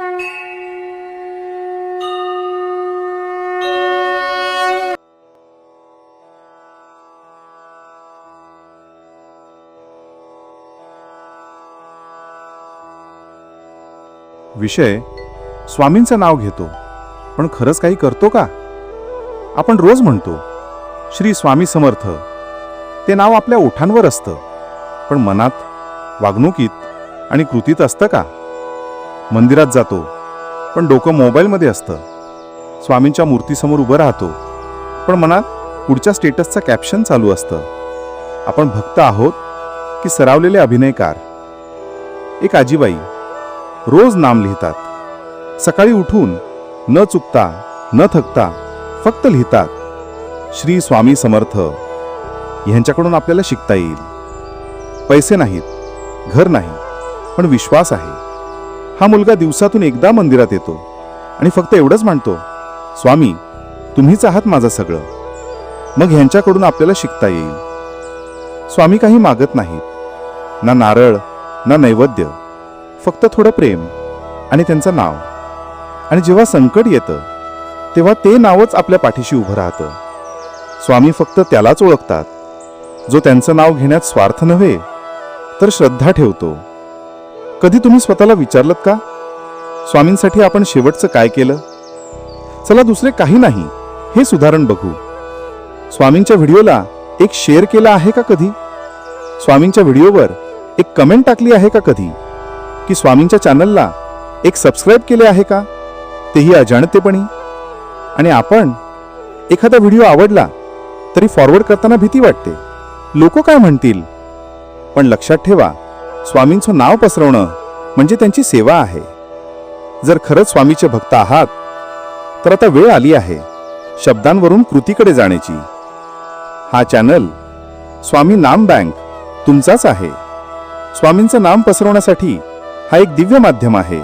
विषय स्वामींचं नाव घेतो पण खरंच काही करतो का? आपण रोज म्हणतो श्री स्वामी समर्थ ते नाव आपल्या ओठांवर असतं पण मनात वागणुकीत आणि कृतीत असतं का? मंदिरात जातो. पण डोकं मोबाईलमध्ये असतं. स्वामींच्या मूर्तीसमोर उभं राहतो. पण मनात पुढच्या स्टेटसचं कॅप्शन चालू असतं. आपण भक्त आहोत की सरावलेले अभिनयकार? एक आजीबाई रोज नाम लिहितात. सकाळी उठून न चुकता न थकता फक्त लिहितात. श्री स्वामी समर्थ. ह्यांच्याकडून आपल्याला शिकता येईल. पैसे नाहीत घर नाही पण विश्वास आहे. हा मुलगा दिवसातून एकदा मंदिरात येतो आणि फक्त एवढंच मांडतो स्वामी तुम्हीच आहात माझं सगळं. मग ह्यांच्याकडून आपल्याला शिकता येईल. स्वामी काही मागत नाहीत. ना नारळ ना नैवेद्य फक्त थोडं प्रेम आणि त्यांचं नाव. आणि जेव्हा संकट येतं तेव्हा ते नावच आपल्या पाठीशी उभं राहतं. स्वामी फक्त त्यालाच ओळखतात. जो त्यांचं नाव घेण्यात स्वार्थ नव्हे तर श्रद्धा ठेवतो. कधी तुम्ही स्वतःला विचारलत का? स्वामींसाठी आपण शेवटचं काय केलं? चला दुसरे काही नाही हे सुधारण बघू. स्वामींच्या व्हिडिओला एक शेअर केला आहे का कधी? स्वामींच्या व्हिडिओवर एक कमेंट टाकली आहे का कधी? की स्वामींच्या चॅनलला एक सबस्क्राईब केले आहे का? तेही अजाणतेपणी. आणि आपण एखादा व्हिडिओ आवडला तरी फॉरवर्ड करताना भीती वाटते. लोक काय म्हणतील? पण लक्षात ठेवा स्वामींचं नाव पसरवणं म्हणजे त्यांची सेवा आहे. जर खरंच स्वामीचे भक्त आहात तर आता वेळ आली आहे शब्दांवरून कृतीकडे जाण्याची. हा चॅनल स्वामी नाम बँक तुमचाच आहे. स्वामींचं नाम पसरवण्यासाठी हा एक दिव्य माध्यम आहे.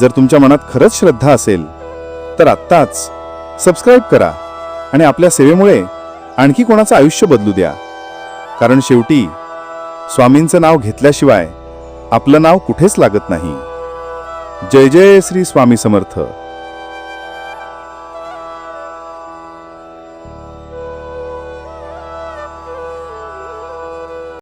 जर तुमच्या मनात खरंच श्रद्धा असेल तर आत्ताच सबस्क्राईब करा आणि आपल्या सेवेमुळे आणखी कोणाचं आयुष्य बदलू द्या. कारण शेवटी स्वामींचं नाव घेतल्याशिवाय आपलं नाव कुठेच लागत नाही. जय जय श्री स्वामी समर्थ.